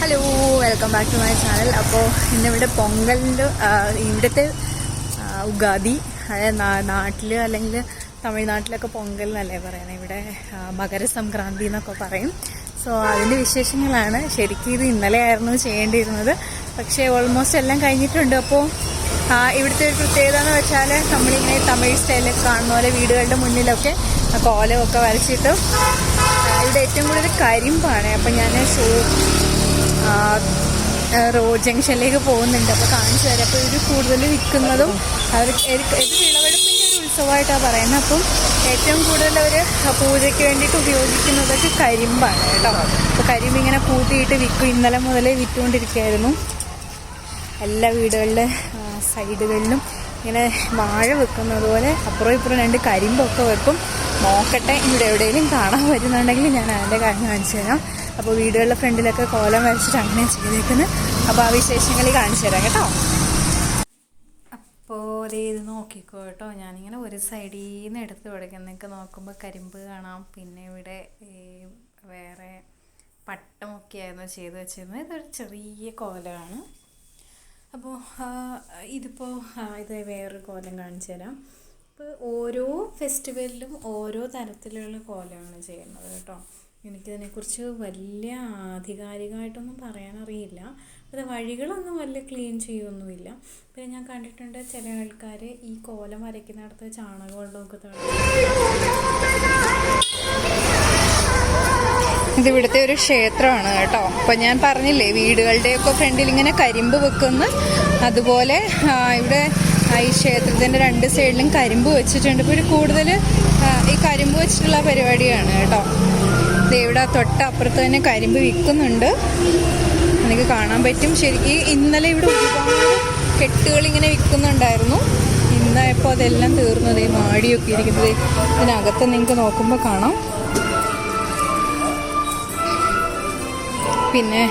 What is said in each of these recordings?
Hello welcome back to my channel അപ്പോൾ ഇന്നിവിടെ പൊങ്കലിന്റെ ഇവിടുത്തെ ഉഗാദി അതായത് നാട്ടിൽ അല്ലെങ്കിൽ തമിഴ്നാട്ടിലൊക്കെ പൊങ്കൽ എന്നല്ലേ പറയുന്നത് ഇവിടെ മകര മകരസംക്രാന്തി എന്നൊക്കെ പറയും. സോ അതിന്റെ വിശേഷങ്ങളാണ്. ശരിക്കും ഇത് ഇന്നലെ ആയിരുന്നു ചെയ്യേണ്ടിയിരുന്നത്. പക്ഷേ ഓൾമോസ്റ്റ് എല്ലാം കഴിഞ്ഞിട്ടുണ്ട്. അപ്പോൾ ഇവിടുത്തെ ഒരു പ്രത്യേകത എന്ന് വെച്ചാൽ നമ്മളിങ്ങനെ തമിഴ് സ്റ്റൈലിൽ കാണുന്ന പോലെ വീടുകളുടെ മുന്നിലൊക്കെ കോലമൊക്കെ വരച്ചിട്ട് ഇവിടെ ഏറ്റവും കൂടുതൽ കരിമ്പാണ്. അപ്പം ഞാൻ ഷോ റോഡ് ജംഗ്ഷനിലേക്ക് പോകുന്നുണ്ട്. അപ്പോൾ കാണിച്ചു തരാം. അപ്പോൾ ഇവർ കൂടുതൽ വിൽക്കുന്നതും അവർ ഇത് വിളവെടുപ്പിന്റെ ഒരു ഉത്സവമായിട്ടാണ് പറയുന്നത്. അപ്പം ഏറ്റവും കൂടുതൽ അവർ പൂജയ്ക്ക് വേണ്ടിയിട്ട് ഉപയോഗിക്കുന്നതൊക്കെ കരിമ്പാണ് കേട്ടോ. അപ്പോൾ കരിമ്പ് ഇങ്ങനെ കൂട്ടിയിട്ട് വിൽക്കും. ഇന്നലെ മുതലേ വിറ്റുകൊണ്ടിരിക്കുകയായിരുന്നു. എല്ലാ വീടുകളിലെ സൈഡുകളിലും ഇങ്ങനെ വാഴ വെക്കുന്നത് പോലെ അപ്പുറം ഇപ്പുറം രണ്ട് കരിമ്പൊക്കെ വെക്കും. നോക്കട്ടെ ഇവിടെ എവിടെയെങ്കിലും കാണാൻ പറ്റുന്നുണ്ടെങ്കിൽ ഞാൻ അതിന്റെ കാര്യം കാണിച്ചു തരാം. അപ്പോൾ വീടുകളുടെ ഫ്രണ്ടിലൊക്കെ കോലം വരച്ചിട്ട് അങ്ങനെ ചെയ്തേക്കുന്നത് അപ്പോൾ ആ വിശേഷങ്ങൾ കാണിച്ചു തരാം കേട്ടോ. അപ്പോൾ ഇത് നോക്കിക്കോ കേട്ടോ. ഞാനിങ്ങനെ ഒരു സൈഡിൽ നിന്ന് എടുത്ത് തുടങ്ങുന്നൊക്കെ നോക്കുമ്പോൾ കരിമ്പ് കാണാം. പിന്നെ ഇവിടെ വേറെ പട്ടമൊക്കെയായിരുന്നു ചെയ്ത് വെച്ചിരുന്നത്. ഇതൊരു ചെറിയ കോലമാണ് അപ്പോൾ ഇതിപ്പോൾ ഇത് വേറൊരു കോലം കാണിച്ചു തരാം. ഇപ്പോൾ ഓരോ ഫെസ്റ്റിവലിലും ഓരോ തരത്തിലുള്ള കോലമാണ് ചെയ്യുന്നത് കേട്ടോ. എനിക്കിതിനെക്കുറിച്ച് വലിയ ആധികാരികമായിട്ടൊന്നും പറയാനറിയില്ല. അത് വഴികളൊന്നും വലിയ ക്ലീൻ ചെയ്യൊന്നുമില്ല പിന്നെ ഞാൻ കണ്ടിട്ടുണ്ട് ചില ആൾക്കാർ ഈ കോലം വരയ്ക്കുന്നിടത്ത് ചാണകം വെള്ളമൊക്കെ ഇത് ഇവിടുത്തെ ഒരു ക്ഷേത്രമാണ് കേട്ടോ. അപ്പം ഞാൻ പറഞ്ഞില്ലേ വീടുകളുടെയൊക്കെ ഫ്രണ്ടിൽ ഇങ്ങനെ കരിമ്പ് വെക്കുന്ന. അതുപോലെ ഇവിടെ ഈ ക്ഷേത്രത്തിന്റെ രണ്ട് സൈഡിലും കരിമ്പ് വെച്ചിട്ടുണ്ട്. ഇപ്പോൾ ഒരു കൂടുതൽ ഈ കരിമ്പ് വെച്ചിട്ടുള്ള പരിപാടിയാണ് കേട്ടോ. ഇവിടെ തൊട്ടപ്പുറത്ത് തന്നെ കരിമ്പ് വിൽക്കുന്നുണ്ട്. എനിക്ക് കാണാൻ പറ്റും. ശരിക്കും ഇന്നലെ ഇവിടെ ഒരുപാട് കെട്ടുകൾ ഇങ്ങനെ വിൽക്കുന്നുണ്ടായിരുന്നു. ഇന്നായപ്പോൾ അതെല്ലാം തീർന്നത് മാടിയൊക്കെ ഇരിക്കുന്നത് ഇതിനകത്ത് നിങ്ങൾക്ക് നോക്കുമ്പോൾ കാണാം. പിന്നെ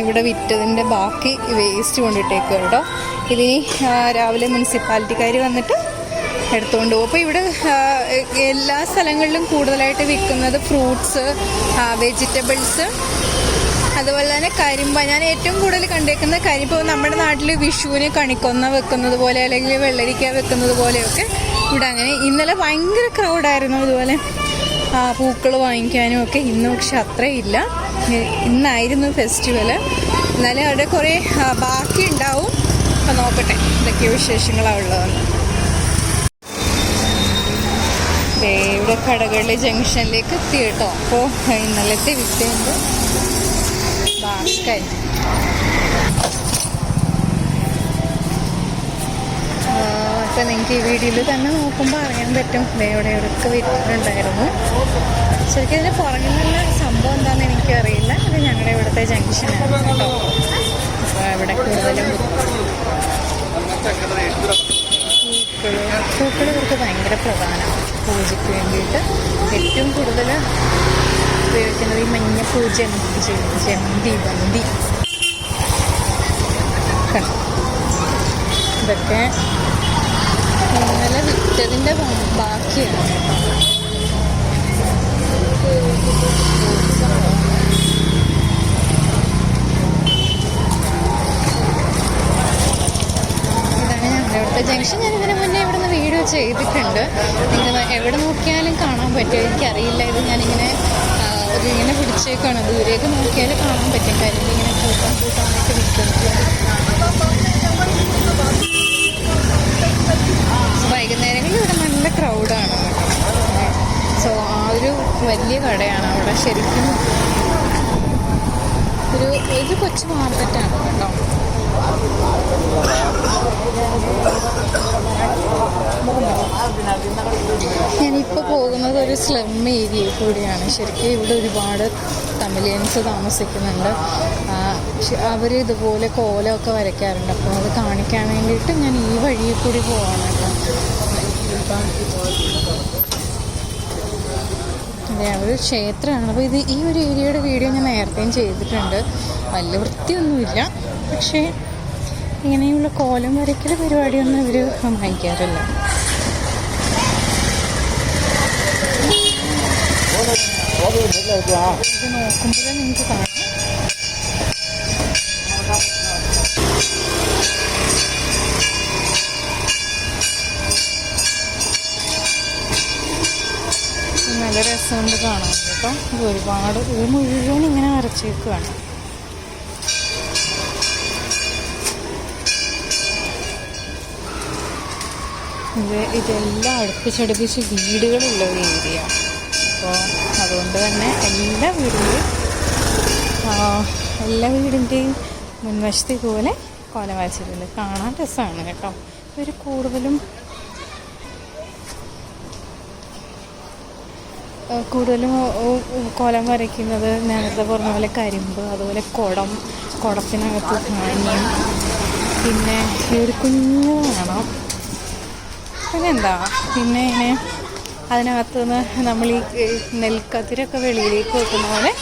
ഇവിടെ വിറ്റതിന്റെ ബാക്കി വേസ്റ്റ് കൊണ്ടിട്ടേക്കും കേട്ടോ. ഇതിനി രാവിലെ മുനിസിപ്പാലിറ്റിക്കാർ വന്നിട്ട് എടുത്തുകൊണ്ട് പോകും. അപ്പോൾ ഇവിടെ എല്ലാ സ്ഥലങ്ങളിലും കൂടുതലായിട്ട് വിൽക്കുന്നത് ഫ്രൂട്ട്സ് വെജിറ്റബിൾസ് അതുപോലെ തന്നെ കരിമ്പ. ഞാൻ ഏറ്റവും കൂടുതൽ കണ്ടേക്കുന്ന കരിമ്പ് നമ്മുടെ നാട്ടിൽ വിഷുവിന് കണിക്കൊന്ന വെക്കുന്നത് പോലെ അല്ലെങ്കിൽ വെള്ളരിക്ക വെക്കുന്നത് പോലെയൊക്കെ ഇവിടെ അങ്ങനെ ഇന്നലെ ഭയങ്കര ക്രൗഡായിരുന്നു അതുപോലെ. പൂക്കൾ വാങ്ങിക്കാനും ഒക്കെ. ഇന്ന് പക്ഷെ അത്രയില്ല ഇന്നായിരുന്നു ഫെസ്റ്റിവൽ എന്നാലും അവിടെ കുറേ ബാക്കി ഉണ്ടാവും അപ്പോൾ നോക്കട്ടെ ഇതൊക്കെ വിശേഷങ്ങളാണ് ഉള്ളതെന്ന്. ഇവിടെ കടകളിലെ ജംഗ്ഷനിലേക്ക് എത്തി കേട്ടോ അപ്പോൾ ഇന്നലത്തെ വിറ്റയുണ്ട് ബാസ്കായി അപ്പം നിങ്ങൾക്ക് ഈ വീഡിയോയിൽ തന്നെ നോക്കുമ്പോൾ അറിയാൻ പറ്റും. ഇവിടെ എവിടെയൊക്കെ വിറ്റിട്ടുണ്ടായിരുന്നു ശരിക്കും ഇതിന് പുറകിലുള്ള സംഭവം എന്താണെന്ന് എനിക്കറിയില്ല. ഇത് ഞങ്ങളുടെ ഇവിടുത്തെ ജംഗ്ഷനാണ് കേട്ടോ. അപ്പോൾ ഇവിടെ കൂടുതലും പൂക്കൾ പൂക്കൾ ഇവർക്ക് ഭയങ്കര പ്രധാനമാണ് പൂജയ്ക്ക് വേണ്ടിയിട്ട് ഏറ്റവും കൂടുതൽ ഉപയോഗിക്കുന്നത് ഈ മഞ്ഞപ്പൂ ജമന്തി ജമന്തി ബന്തി? ഇതൊക്കെ ഇന്നലെ വിറ്റതിന്റെ ബാക്കിയാണ്. ഇതാണ് ഞങ്ങളുടെ ഇവിടുത്തെ ജംഗ്ഷൻ. ഞാൻ ഇതിനു മുന്നേ ഇവിടെ ചെയ്തിട്ടുണ്ട്. നിങ്ങൾ എവിടെ നോക്കിയാലും കാണാൻ പറ്റും. എനിക്കറിയില്ല ഇത് ഞാനിങ്ങനെ ഇങ്ങനെ പിടിച്ചേക്കാണ്. ദൂരേക്ക് നോക്കിയാൽ കാണാൻ പറ്റും. കാര്യം ഇങ്ങനെ കൂട്ടം കൂട്ടാനൊക്കെ വിൽക്കുന്നത് വൈകുന്നേരങ്ങളിൽ ഇവിടെ നല്ല ക്രൗഡാണ് സോ ആ ഒരു വലിയ കടയാണ് അവിടെ. ശരിക്കും ഒരു ഒരു കൊച്ചു മാർക്കറ്റാണ് കേട്ടോ. ഞാനിപ്പോൾ പോകുന്നത് ഒരു സ്ലം ഏരിയ കൂടിയാണ്. ശരിക്കും ഇവിടെ ഒരുപാട് തമിലിയൻസ് താമസിക്കുന്നുണ്ട്. അവർ ഇതുപോലെ കോലമൊക്കെ വരയ്ക്കാറുണ്ട്. അപ്പോൾ അത് കാണിക്കാൻ വേണ്ടിയിട്ട് ഞാൻ ഈ വഴിയിൽ കൂടി പോവാണ് അതെ ഒരു ക്ഷേത്രമാണ്. അപ്പോൾ ഇത് ഈ ഒരു ഏരിയയുടെ വീഡിയോ ഞാൻ നേരത്തെയും ചെയ്തിട്ടുണ്ട്. വലിയ വൃത്തിയൊന്നുമില്ല. പക്ഷേ ഇങ്ങനെയുള്ള കോലം വരയ്ക്കൽ പരിപാടിയൊന്നും ഇവർ വാങ്ങിക്കാറില്ല നല്ല രസമുണ്ട് കാണാൻ കേട്ടോ. ഒരുപാട് ഇത് മുഴുവൻ ഇങ്ങനെ നിറച്ചേക്കുവാണ് ഇത് ഇതെല്ലാം അടുപ്പിച്ചടുപ്പിച്ച് വീടുകളുള്ള ഒരു ഏരിയ. അപ്പോൾ അതുകൊണ്ട് തന്നെ എല്ലാ വീടിന്റെയും എല്ലാ വീടിന്റെയും മുൻവശത്തെ പോലെ കോല വരച്ചിട്ടുണ്ട് കാണാൻ രസമാണ് കേട്ടോ. ഇവർ കൂടുതലും കൂടുതലും കോലം വരയ്ക്കുന്നത് നേരത്തെ പറഞ്ഞ പോലെ കരിമ്പ് അതുപോലെ കുടം കുടത്തിനകത്ത് ധാന്യം. പിന്നെ ഈ ഒരു കുഞ്ഞു വേണം. പിന്നെന്താ? പിന്നെ ഇങ്ങനെ അതിനകത്ത് നിന്ന് നമ്മൾ ഈ നെൽക്കതിരൊക്കെ വെളിയിലേക്ക് വെക്കുന്ന പോലെ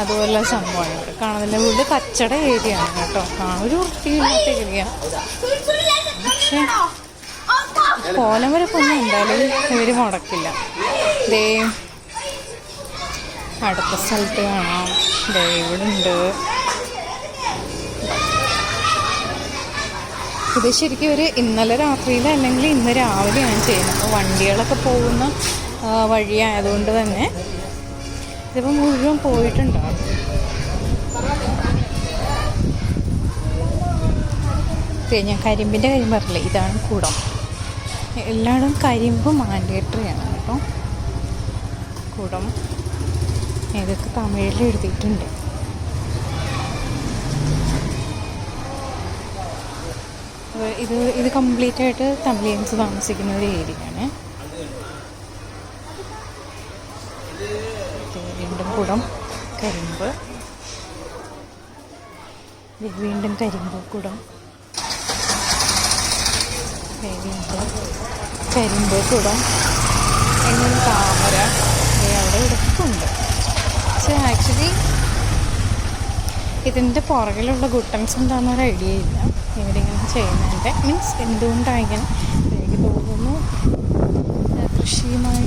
അതുപോലെ സംഭവമുണ്ട് കാണുന്നില്ല വീട് കച്ചട ഏരിയ ആണ് കേട്ടോ. ആ ഒരു വൃത്തിയില്ലാത്ത ഏരിയ. പക്ഷേ കോലം വരെ പൊന്നും എന്തായാലും ഇവർ മുടക്കില്ല. ദേ അടുത്ത സ്ഥലത്ത് കാണാം. ദേ ഉണ്ട് ഇത് ശരിക്കും ഒരു ഇന്നലെ രാത്രിയിൽ അല്ലെങ്കിൽ ഇന്ന് രാവിലെയാണ് ചെയ്യുന്നത്. അപ്പോൾ വണ്ടികളൊക്കെ പോകുന്ന വഴിയായതുകൊണ്ട് തന്നെ ഇതിപ്പോൾ മുഴുവൻ പോയിട്ടുണ്ടാവും ദേ, ഞാൻ കരിമ്പിന്റെ കാര്യം പറഞ്ഞില്ലേ? ഇതാണ് കൂടം. എല്ലായിടും കരിമ്പ് മാൻഡേറ്ററിയാണ് കേട്ടോ. കൂടം ഇതൊക്കെ തമിഴിൽ എഴുതിയിട്ടുണ്ട്. ഇത് ഇത് കംപ്ലീറ്റ് ആയിട്ട് തമിഴിയൻസ് താമസിക്കുന്ന ഒരു ഏരിയയാണ്. വീണ്ടും കുടം കരിമ്പ്. വീണ്ടും കരിമ്പ് കുടം. വീണ്ടും കരിമ്പ് കുടം. എങ്ങനെ താമര. അവിടെ ഇടയ്ക്കുണ്ട് പക്ഷേ ആക്ച്വലി ഇതിന്റെ പുറകിലുള്ള ഗുട്ടൻസ് എന്താണെന്നൊരു ഐഡിയ ഇല്ല. ഇവരിങ്ങനെ ചെയ്യുന്നതിന്റെ മീൻസ് എന്തുകൊണ്ടാണ് എനിക്ക് തോന്നുന്നു കൃഷിയുമായി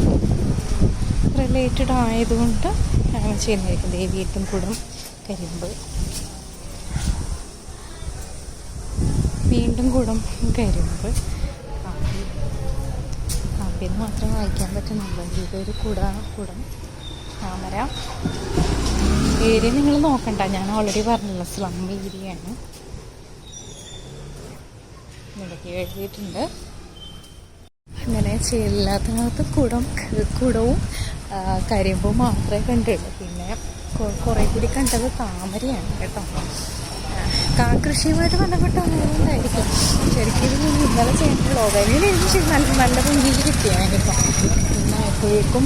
റിലേറ്റഡ് ആയതുകൊണ്ട് അങ്ങനെ ചെയ്യുന്നതായിരിക്കും. ദേവിയിട്ടും കുടം കരിമ്പ്. വീണ്ടും കുടം കരിമ്പ്. കാപ്പി. കാപ്പിന്ന് മാത്രം വായിക്കാൻ പറ്റുന്നുള്ളൂ. ഇതൊരു കുടാണ് കുടം. താമര. ഏരിയ നിങ്ങൾ നോക്കണ്ട. ഞാൻ ഓൾറെഡി പറഞ്ഞല്ലോ സ്ലം ഏരിയയാണ് ഇടയ്ക്ക് എഴുതിയിട്ടുണ്ട്. അങ്ങനെ എല്ലാത്തിനകത്ത് കുടം കുടവും കരിമ്പും മാത്രമേ കണ്ടുള്ളൂ. പിന്നെ കുറേ കൂടി കണ്ടത് താമരയാണ് കേട്ടോ. കാക്കൃഷിയുമായിട്ട് ബന്ധപ്പെട്ട ഒന്നുകൊണ്ടായിരിക്കും ശരിക്കും ഇത് ഇന്നലെ ചെയ്തിട്ടുള്ളൂ വെളിയിൽ എനിക്ക് നല്ല നല്ല ഭംഗിയിൽ കിട്ടിയാണിപ്പം പിന്നെ അപ്പോഴേക്കും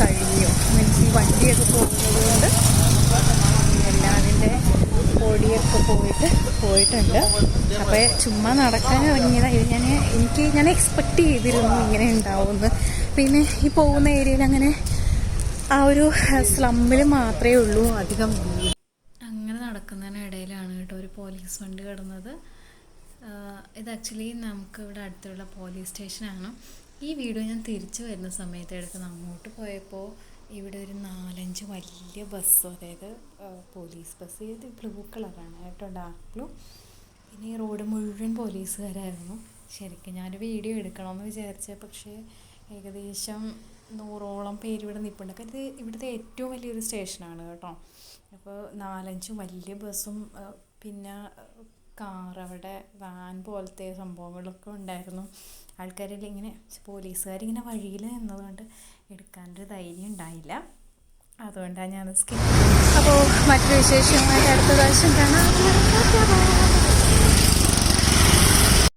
കഴിയും മീൻസ് ഈ വണ്ടിയൊക്കെ പോകുന്നത് കൊണ്ട് എല്ലാതിന്റെ പൊടിയൊക്കെ പോയിട്ട് പോയിട്ടുണ്ട്. അപ്പോൾ ചുമ്മാ നടക്കാൻ ഇറങ്ങിയതാണ് ഇത് ഞാൻ എനിക്ക് ഞാൻ എക്സ്പെക്റ്റ് ചെയ്തിരുന്നു ഇങ്ങനെ ഉണ്ടാവുമെന്ന്. പിന്നെ ഈ പോകുന്ന ഏരിയയിൽ അങ്ങനെ ആ ഒരു സ്ലമ്മിൽ മാത്രമേ ഉള്ളൂ. അധികം അങ്ങനെ നടക്കുന്നതിനിടയിലാണ് കേട്ടോ ഒരു പോലീസ് വണ്ടി കിടന്നത്. ഇത് ആക്ച്വലി നമുക്ക് ഇവിടെ അടുത്തുള്ള പോലീസ് സ്റ്റേഷനാണ് ഈ വീഡിയോ ഞാൻ തിരിച്ചു വരുന്ന സമയത്ത് എടുക്കുന്ന അങ്ങോട്ട് പോയപ്പോൾ ഇവിടെ ഒരു നാലഞ്ച് വലിയ ബസ് അതായത് പോലീസ് ബസ്. ഇത് ബ്ലൂ കളറാണ് കേട്ടോ ഡാർക്ക് ബ്ലൂ പിന്നെ ഈ റോഡ് മുഴുവൻ പോലീസുകാരായിരുന്നു. ശരിക്കും ഞാനൊരു വീഡിയോ എടുക്കണമെന്ന് വിചാരിച്ച പക്ഷേ ഏകദേശം നൂറോളം പേര് ഇവിടെ നിൽപ്പുണ്ട് കാരണം ഇത് ഇവിടുത്തെ ഏറ്റവും വലിയൊരു സ്റ്റേഷനാണ് കേട്ടോ. അപ്പോൾ നാലഞ്ച് വലിയ ബസ്സും പിന്നെ കാർ അവിടെ വാൻ പോലത്തെ സംഭവങ്ങളൊക്കെ ഉണ്ടായിരുന്നു. ആൾക്കാരെല്ലാം ഇങ്ങനെ പോലീസുകാരിങ്ങനെ വഴിയിൽ നിന്നതുകൊണ്ട് എടുക്കാനൊരു ധൈര്യം ഉണ്ടായില്ല. അതുകൊണ്ടാണ് ഞാൻ സ്കിപ്പ് അപ്പോൾ മറ്റൊരു വിശേഷമായിട്ട് അടുത്ത പ്രാവശ്യം കാണാം.